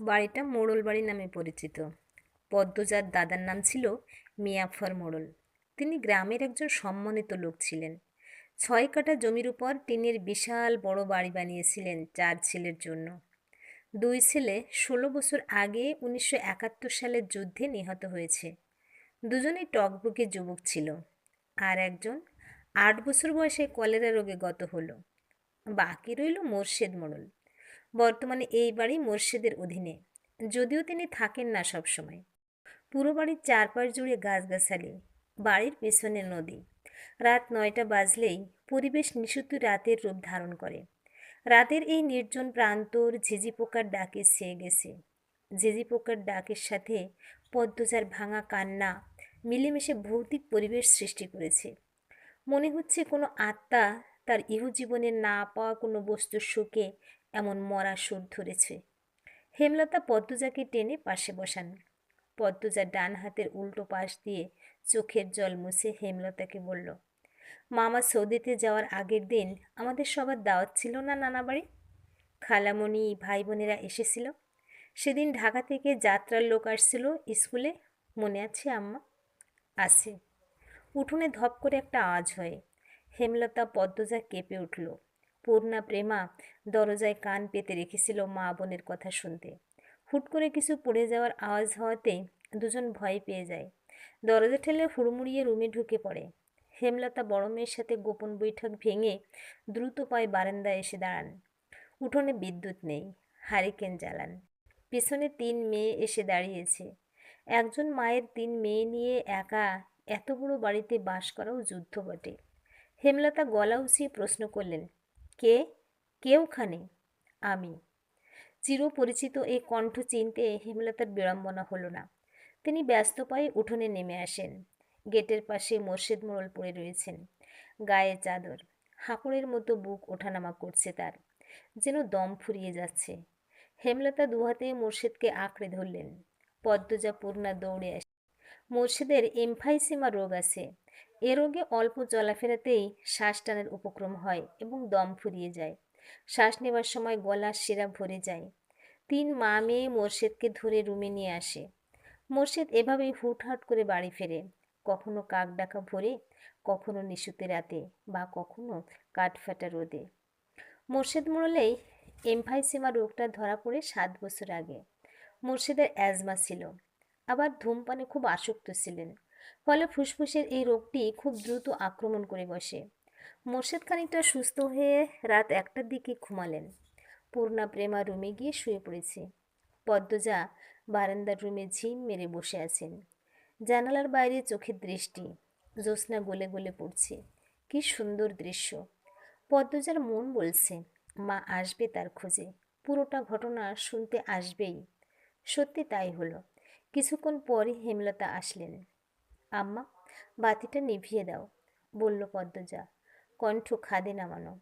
বাড়িটা মোড়ল বাড়ি নামে পরিচিত। পদ্মজার দাদার নাম ছিল মিয়াফর মোড়ল। তিনি গ্রামের একজন সম্মানিত লোক ছিলেন। ছয় কাঠা জমির উপর টিনের বিশাল বড় বাড়ি বানিয়েছিলেন চার ছেলের জন্য। দুই ছেলে ষোলো বছর আগে উনিশশো একাত্তর সালের যুদ্ধে নিহত হয়েছে। দুজনেই টকবকে যুবক ছিল। আর একজন আট বছর বয়সে কলেরা রোগে গত হলো। বাকি রইল মোর্শেদ মোড়ল। বর্তমানে এই বাড়ি মোর্শেদের অধীনে। যদিও তিনি থাকেন না সবসময়। পুরো বাড়ির চারপাশ জুড়ে গাছগাছালি, বাড়ির পেছনে নদী। রাত নয়টা বাজলেই পরিবেশ নিশুতি রাতের রূপ ধারণ করে। রাতের এই নির্জন প্রান্তর ঝিঝি পোকার ডাকে ছেয়ে গেছে। ঝিঝি পোকার ডাকের সাথে পদ্মজার ভাঙা কান্না, মিলেমিশে ভৌতিক পরিবেশ সৃষ্টি করেছে। মনে হচ্ছে কোনো আত্মা তার ইহজীবনের না পাওয়া কোনো বস্তুর শোকে এমন মরা সুর ধরেছে। হেমলতা পদ্মজাকে টেনে পাশে বসান। পদ্মজা ডান হাতের উল্টো পাশ দিয়ে চোখের জল মুছে হেমলতাকে বলল, মামা সৌদিতে যাওয়ার আগের দিন আমাদের সবার দাওয়াত ছিল না নানা বাড়ি খালামণি ভাই বোনেরা এসেছিল। সেদিন ঢাকা থেকে যাত্রার লোক আসছিল স্কুলে। মনে আছে আম্মা? আছে। উঠোনে ধপ করে একটা আওয়াজ হয়। হেমলতা পদ্মজা কেঁপে উঠল। পূর্ণা প্রেমা দরজায় কান পেতে রেখেছিল মা বোনের কথা শুনতে। হুট করে কিছু পড়ে যাওয়ার আওয়াজ হওয়াতে দুজন ভয় পেয়ে যায়। দরজা ঠেলে হুড়মুড়িয়ে রুমে ঢুকে পড়ে। হেমলতা বড় মেয়ের সাথে গোপন বৈঠক ভেঙে দ্রুত পায়ে বারান্দায় এসে দাঁড়ান। উঠোনে বিদ্যুৎ নেই, হারিকেন জ্বালান। পেছনে তিন মেয়ে এসে দাঁড়িয়েছে। একজন মায়ের তিন মেয়ে নিয়ে একা এত বড় বাড়িতে বাস করাও যুদ্ধ বটে। হেমলতা গলা উঁচিয়ে প্রশ্ন করলেন কে? কে ওখানে আমি। চিরপরিচিত এই কণ্ঠ চিনতে হেমলতার বিড়ম্বনা হলো না। তিনি ব্যস্ত পায়ে উঠোনে নেমে আসেন। গেটের পাশে মোর্শেদ মোড়ল পড়ে রয়েছেন। গায়ে চাদর। হাঁকুড়ের মতো বুক ওঠানামা করছে তার। যেন দম ফুরিয়ে যাচ্ছে। হেমলতা দুহাতে মোর্শেদকে আঁকড়ে ধরলেন। পদ্মজা পূর্ণা দৌড়ে আসে। মোর্শেদের এমফাইসিমা রোগ আছে। এ রোগে অল্প চলাফেরাতেই শ্বাস টানের উপক্রম হয় এবং দম ফুরিয়ে যায়। শ্বাস নেওয়ার সময় গলার শিরা ভরে যায়। তিন মা মেয়ে মোর্শেদকে ধরে রুমে নিয়ে আসে। মোর্শেদ এভাবেই হুটহাট করে বাড়ি ফেরে। কখনো কাক ডাকা ভরে, কখনো নিশুতে রাতে বা কখনো কাঠফাটা রোদে। মোর্শেদ মোড়লেই এমফাইসিমা রোগটা ধরা পড়ে সাত বছর আগে। মোর্শেদের অ্যাজমা ছিল। আবার ধূমপানে খুব আসক্ত ছিলেন। ফলে ফুসফুসের এই রোগটি খুব দ্রুত আক্রমণ করে বসে। মোর্শেদ খানিকটা সুস্থ হয়ে রাত একটার দিকে ঘুমালেন। পূর্ণা প্রেমা রুমে গিয়ে শুয়ে পড়েছে। পদ্মজা বারান্দার রুমে ঝিম মেরে বসে আছেন। জানালার বাইরে চোখের দৃষ্টি, জ্যোৎস্না গলে গলে পড়ছে। কি সুন্দর দৃশ্য। পদ্মজার মন বলছে, মা আসবে তার খোঁজে। পুরোটা ঘটনা শুনতে আসবেই। সত্যি তাই হলো। কিছুক্ষণ পরই হেমলতা আসলেন। আম্মা, বাতিটা নিভিয়ে দাও, বলল পদ্মজা। কণ্ঠ খাদে নামানো।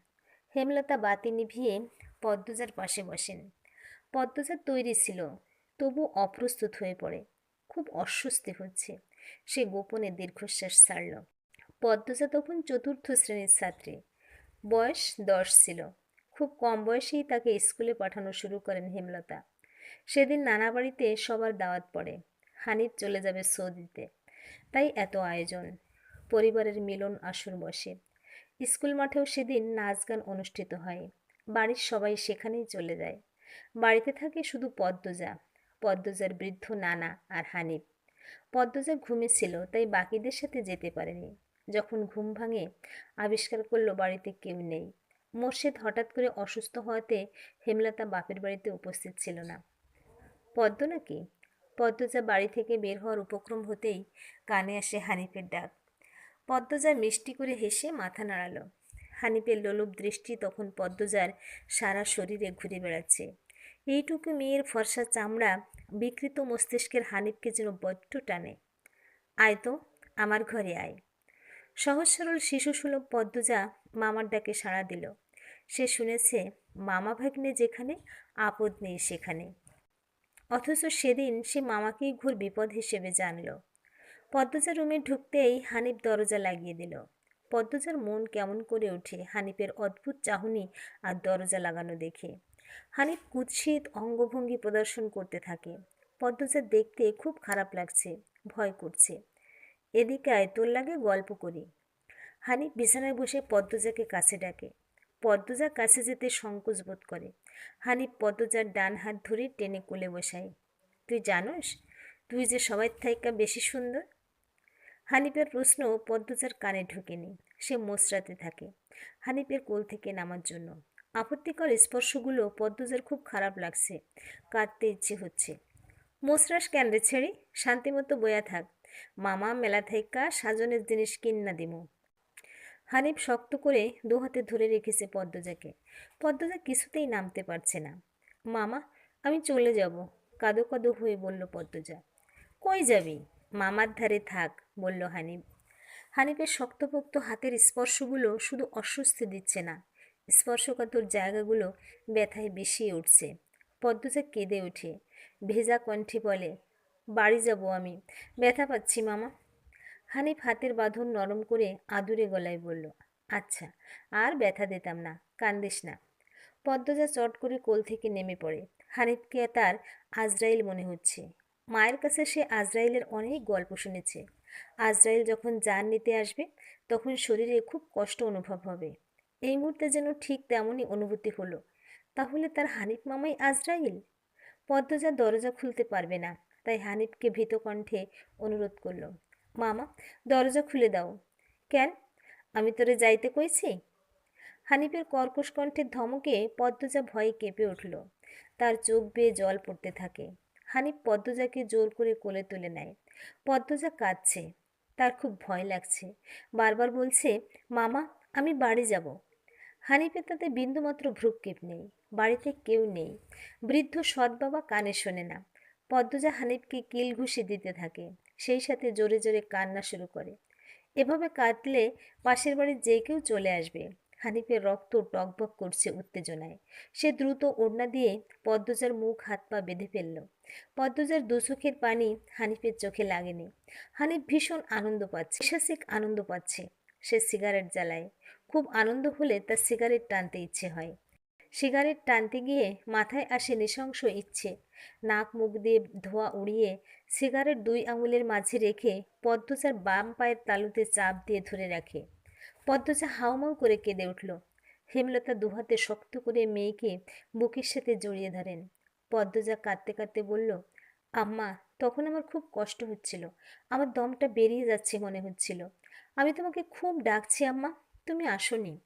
হেমলতা বাতি নিভিয়ে পদ্মজার পাশে বসেন। পদ্মজা তৈরি ছিল, তবু অপ্রস্তুত হয়ে পড়ে। খুব অস্বস্তি হচ্ছে, সে গোপনে দীর্ঘশ্বাস ছাড়ল। পদ্মজা তখন চতুর্থ শ্রেণির ছাত্রী। বয়স দশ ছিল। খুব কম বয়সেই তাকে স্কুলে পাঠানো শুরু করেন হেমলতা। সেদিন নানা বাড়িতে সবার দাওয়াত পড়ে। হানিফ চলে যাবে সৌদিতে। তাই এত আয়োজন। পরিবারের মিলন আসর বসে। স্কুল মাঠেও সেদিন নাচ গান অনুষ্ঠিত হয়। বাড়ির সবাই সেখানেই চলে যায়। বাড়িতে থাকে শুধু পদ্মজা। পদ্মজার বৃদ্ধ নানা আর হানিফ। পদ্মজা ঘুমেছিল তাই বাকিদের সাথে যেতে পারেনি। যখন ঘুম ভাঙে, আবিষ্কার করল বাড়িতে কেউ নেই। মোর্শেদ হঠাৎ করে অসুস্থ হওয়াতে হেমলতা বাপের বাড়িতে উপস্থিত ছিল না। পদ্ম নাকি? পদ্মজা বাড়ি থেকে বের হওয়ার উপক্রম হতেই কানে আসে হানিফের ডাক। পদ্মজা মিষ্টি করে হেসে মাথা নাড়ালো। হানিফের লোলুপ দৃষ্টি তখন পদ্মজার সারা শরীরে ঘুরে বেড়াচ্ছে। এইটুকু মেয়ের ফর্সা চামড়া বিকৃত মস্তিষ্কের হানিফকে যেন বড্ড টানে। আয় তো, আমার ঘরে আয়। সহজ সরল শিশুসুলভ পদ্মজা মামার ডাকে সাড়া দিল। সে শুনেছে, মামা ভাগ্নে যেখানে, আপদ নেই সেখানে। অথচ সেদিন সে মামাকেই ঘুর বিপদ হিসেবে জানল। পদ্মজা রুমে ঢুকতেই হানিফ দরজা লাগিয়ে দিল। পদ্মজার মন কেমন করে ওঠে হানিফের অদ্ভুত চাহনি আর দরজা লাগানো দেখে। হানিফ কুৎসিত অঙ্গভঙ্গি প্রদর্শন করতে থাকে। পদ্মজা দেখতে খুব খারাপ লাগছে, ভয় করছে। এদিকে আয়, তোর লাগে গল্প করি। হানিফ বিছানায় বসে পদ্মজাকে কাছে ডাকে। পদ্মজা কাছে যেতে সংকোচ বোধ করে। হানিফ পদ্মজার ডান হাত ধরে টেনে কোলে বসায়। তুই জানোস, তুই যে সবাই থাইকা বেশি সুন্দর? হানিফের প্রশ্ন পদ্মজার কানে ঢোকেনি। সে মোচড়াতে থাকে। হানিফের কোল থেকে নামার জন্য। আপত্তিকর স্পর্শগুলো পদ্মজার খুব খারাপ লাগছে। কাঁদতে ইচ্ছে হচ্ছে। মোসরাস কেন রে ছেড়ি? শান্তিমতো বয়া থাক। মামা মেলা থাইকা সাজনের জিনিস কিন্না দিমু। হানিফ শক্ত করে দু হাতে ধরে রেখেছে পদ্মজাকে। পদ্মজা কিছুতেই নামতে পারছে না। মামা, আমি চলে যাব কাদো কাদো হয়ে বলল পদ্মজা। কই যাবি? মামার ধারে থাক বলল হানিফ। হানিফের শক্তপোক্ত হাতের স্পর্শগুলো শুধু অস্বস্তি দিচ্ছে না। স্পর্শকাতর জায়গাগুলো ব্যথায় বেশিয়ে উঠছে। পদ্মজা কেঁদে ওঠে। ভেজা কণ্ঠে বলে, বাড়ি যাব আমি। ব্যথা পাচ্ছি, মামা হানিফ হাতের বাঁধন নরম করে আদুরে গলায় বলল আচ্ছা আর ব্যথা দিতাম না, কান্দিস না। পদ্মজা চট করে কোল থেকে নেমে পড়ে। হানিফকে তার আজরাইল মনে হচ্ছে। মায়ের কাছে সে আজরাইলের অনেক গল্প শুনেছে। আজরাইল যখন যান নিতে আসবে, তখন শরীরে খুব কষ্ট অনুভব হবে। এই মুহূর্তে যেন ঠিক তেমনই অনুভূতি হলো। তাহলে তার হানিফ মামাই আজরাইল? পদ্মজা দরজা খুলতে পারবে না, তাই হানিফকে ভীত কণ্ঠে অনুরোধ করল মামা, দরজা খুলে দাও। কেন? আমি তোরে যাইতে কইছি? হানিফের কর্কশ কণ্ঠের ধমকে পদ্মজা ভয়ে কেঁপে উঠল। তার চোখ বেয়ে জল পড়তে থাকে। হানিফ পদ্মজাকে জোর করে কোলে তুলে নেয়। পদ্মজা কাঁদছে। তার খুব ভয় লাগছে। বারবার বলছে, মামা, আমি বাড়ি যাব। হানিফের তাতে বিন্দুমাত্র ভ্রুক্ষেপ নেই। বাড়িতে কেউ নেই। বৃদ্ধ সৎ বাবা কানে শোনে না। পদ্মজা হানিফকে কিল ঘুষি দিতে থাকে। সেই সাথে জোরে জোরে কান্না শুরু করে। এভাবে কাঁদলে পাশের বাড়ির যে কেউ চলে আসবে। হানিফের রক্ত টকবক করছে উত্তেজনায়। সে দ্রুত ওড়না দিয়ে পদ্মজার মুখ হাত পা বেঁধে ফেলল। পদ্মজার দু চোখের পানি হানিফের চোখে লাগেনি। হানিফ ভীষণ আনন্দ পাচ্ছে ঐশাসিক আনন্দ পাচ্ছে সে সিগারেট জ্বালায়। খুব আনন্দ হলে তার সিগারেট টানতে ইচ্ছে হয়। সিগারেট টানতে গিয়ে মাথায় আসে নৃশংস ইচ্ছে। নাক মুখ দিয়ে ধোয়া উড়িয়ে সিগারেট দুই আঙুলের মাঝে রেখে পদ্মচার বাম পায়ের তালুতে চাপ দিয়ে ধরে রাখে। পদ্মচা হাউমাউ করে কেঁদে উঠল। হেমলতা দুহাতে শক্ত করে মেয়েকে বুকের সাথে জড়িয়ে ধরেন। পদ্মজা কাঁদতে কাঁদতে বলল, আম্মা, তখন আমার খুব কষ্ট হচ্ছিল। আমার দমটা বেরিয়ে যাচ্ছে মনে হচ্ছিল। আমি তোমাকে খুব ডাকছি, আম্মা। তুমি আসনি।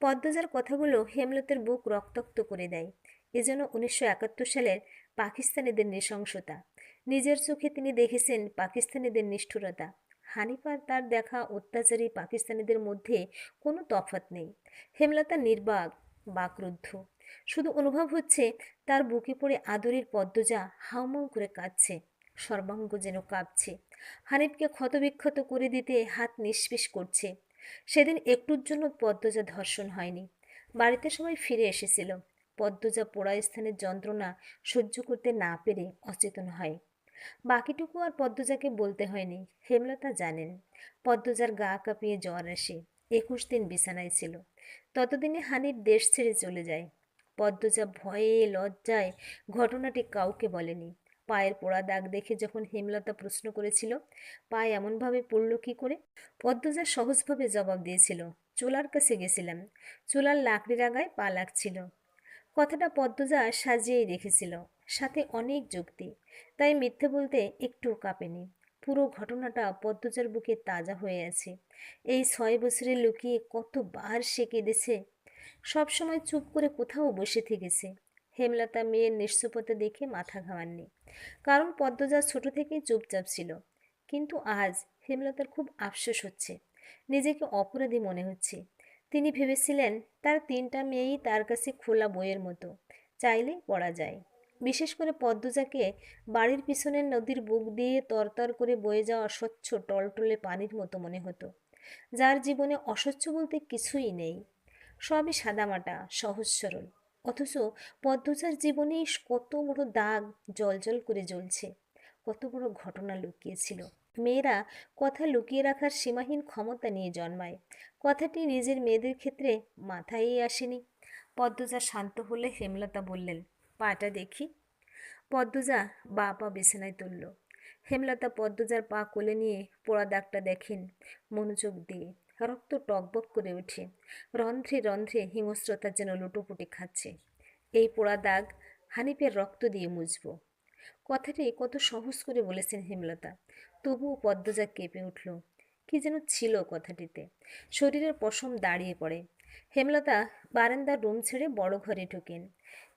পদ্মজার কথাগুলো হেমলতের বুক রক্তাক্ত করে দেয়। এজন্য উনিশশো একাত্তর সালের পাকিস্তানিদের নৃশংসতা। নিজের চোখে তিনি দেখেছেন পাকিস্তানিদের নিষ্ঠুরতা। হানিফার তার দেখা অত্যাচারী পাকিস্তানিদের মধ্যে কোনো তফাত নেই। হেমলতা নির্বাক, বাকরুদ্ধ। শুধু অনুভব হচ্ছে তার বুকে পড়ে আদরের পদ্মজা হাউমাউ করে কাঁদছে, সর্বাঙ্গ যেন কাঁপছে। হানিফকে ক্ষতবিক্ষত করে দিতে হাত নিষ্পিস করছে। সেদিন একটুর জন্য পদ্মজা ধর্ষণ হয়নি। বাড়িতে সবাই ফিরে এসেছিল। পদ্মজা পোড়া স্থানের যন্ত্রণা সহ্য করতে না পেরে অচেতন হয়। বাকিটুকু আর পদ্মজাকে বলতে হয়নি। হেমলতা জানেন, পদ্মজার গা কাঁপিয়ে জ্বর আসে। একুশ দিন বিছানায় ছিল। ততদিনে হানির দেশ ছেড়ে চলে যায়। পদ্মজা ভয়ে লজ্জায় ঘটনাটি কাউকে বলেনি। পায়ের পোড়া দাগ দেখে যখন হেমলতা প্রশ্ন করেছিল পায়ে এমনভাবে পড়ল কি করে? পদ্মজা সহজভাবে জবাব দিয়েছিল, চোলার কাছে গেছিলাম। চোলার লাকড়ির আগায় পা লাগছিল। কথাটা পদ্মজা সাজিয়েই রেখেছিল, সাথে অনেক যুক্তি, তাই মিথ্যে বলতে একটু কাঁপেনি। পুরো ঘটনাটা পদ্মজার বুকে তাজা হয়ে আছে। এই ছয় বছরে লুকিয়ে কতবার সে কেঁদেছে? সবসময় চুপ করে কোথাও বসে থেকেছে। হেমলতা মেয়ের নিঃস্বপতা দেখে মাথা ঘামাননি। কারণ পদ্মজা ছোট থেকেই চুপচাপ ছিল। কিন্তু আজ হেমলতার খুব আফসোস হচ্ছে। নিজেকে অপরাধী মনে হচ্ছে। তিনি ভেবেছিলেন তার তিনটা মেয়েই তার কাছে খোলা বইয়ের মতো। চাইলে পড়া যায়। বিশেষ করে পদ্মজাকে বাড়ির পিছনের নদীর বুক দিয়ে তরতর করে বয়ে যাওয়া স্বচ্ছ টলটলে পানির মতো মনে হতো। যার জীবনে অস্বচ্ছ বলতে কিছুই নেই। সবই সাদামাটা, সহজ সরল। অথচ পদ্মজার জীবনে কত বড় দাগ জল করে জ্বলছে, কত বড় ঘটনা লুকিয়েছিল। মেয়েরা কথা লুকিয়ে রাখার সীমাহীন ক্ষমতা নিয়ে জন্মায়। কথাটি নিজের মেয়েদের ক্ষেত্রে মাথায়ই আসেনি। পদ্মজা শান্ত হলে হেমলতা বললেন, পাটা দেখি। পদ্মজা বা পা বিছানায় তুলল। হেমলতা পদ্মজার পা কোলে নিয়ে পোড়া দাগটা দেখেন, মনোযোগ দিয়ে। রক্ত টকবক করে ওঠে। রন্ধ্রে রন্ধ্রে হিংস্রতা যেন লুটোপুটি খাচ্ছে। এই পোড়া দাগ হানিফের রক্ত দিয়ে মুছব। কথাটি কত সহজ করে বলেছেন হেমলতা। তবুও পদ্মজা কেঁপে উঠল। কি যেন ছিল কথাটিতে। শরীরের পশম দাঁড়িয়ে পড়ে। হেমলতা বারান্দার রুম ছেড়ে বড় ঘরে ঢোকেন।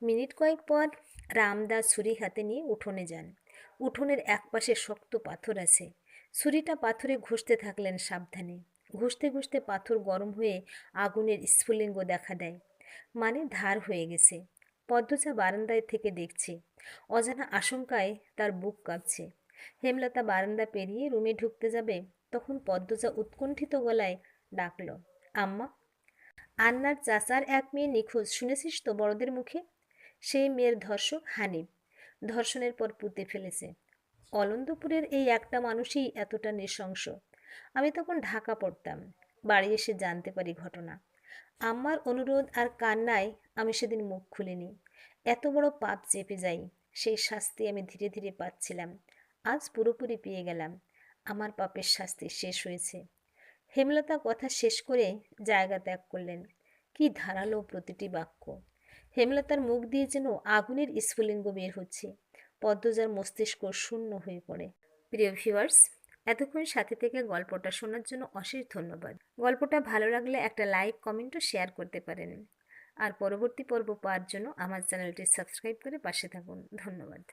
মিনিট কয়েক পর রামদাস ছুরি হাতে নিয়ে উঠোনে যান। উঠোনের একপাশে শক্ত পাথর আছে। ছুরিটা পাথরে ঘষতে থাকলেন সাবধানে। ঘষতে ঘষতে পাথর গরম হয়ে আগুনের স্ফুলিঙ্গ দেখা দেয়। মানে ধার হয়ে গেছে। পদ্মজা বারান্দায় থেকে দেখছে। অজানা আশঙ্কায় তার বুক কাঁপছে। হেমলতা বারান্দা পেরিয়ে রুমে ঢুকতে যাবে, তখন পদ্মজা উৎকণ্ঠিত গলায় ডাকল, আম্মা, আন্নার চাচার এক মেয়ে নিখোঁজ, শুনেছিস তো বড়দের মুখে? সেই মেয়ের ধর্ষক হানিফ। ধর্ষণের পর পুঁতে ফেলেছে। অলন্দপুরের এই একটা মানুষই এতটা নৃশংস। আমি তখন ঢাকা পড়তাম। বাড়ি এসে জানতে পারি ঘটনা। আমার অনুরোধ আর কান্নায় আমি সেদিন মুখ খুলিনি। এত বড় পাপ চেপে যাই, সেই শাস্তি আমি ধীরে ধীরে পাচ্ছিলাম। আজ পুরোপুরি পেয়ে গেলাম। আমার পাপের শাস্তি শেষ হয়েছে। হেমলতা কথা শেষ করে জায়গা ত্যাগ করলেন। কি ধারালো প্রতিটি বাক্য। হেমলতার মুখ দিয়ে যেন আগুনের স্ফুলিঙ্গ বের হচ্ছে। পদ্মজার মস্তিষ্ক শূন্য হয়ে পড়ে। প্রিয় ভিউয়ার্স এতক্ষণ সাথে থেকে গল্পটা শোনার জন্য অশেষ ধন্যবাদ। গল্পটা ভালো লাগলে একটা লাইক কমেন্টও শেয়ার করতে পারেন। আর পরবর্তী পর্ব পাওয়ার জন্য আমার চ্যানেলটি সাবস্ক্রাইব করে পাশে থাকুন। ধন্যবাদ।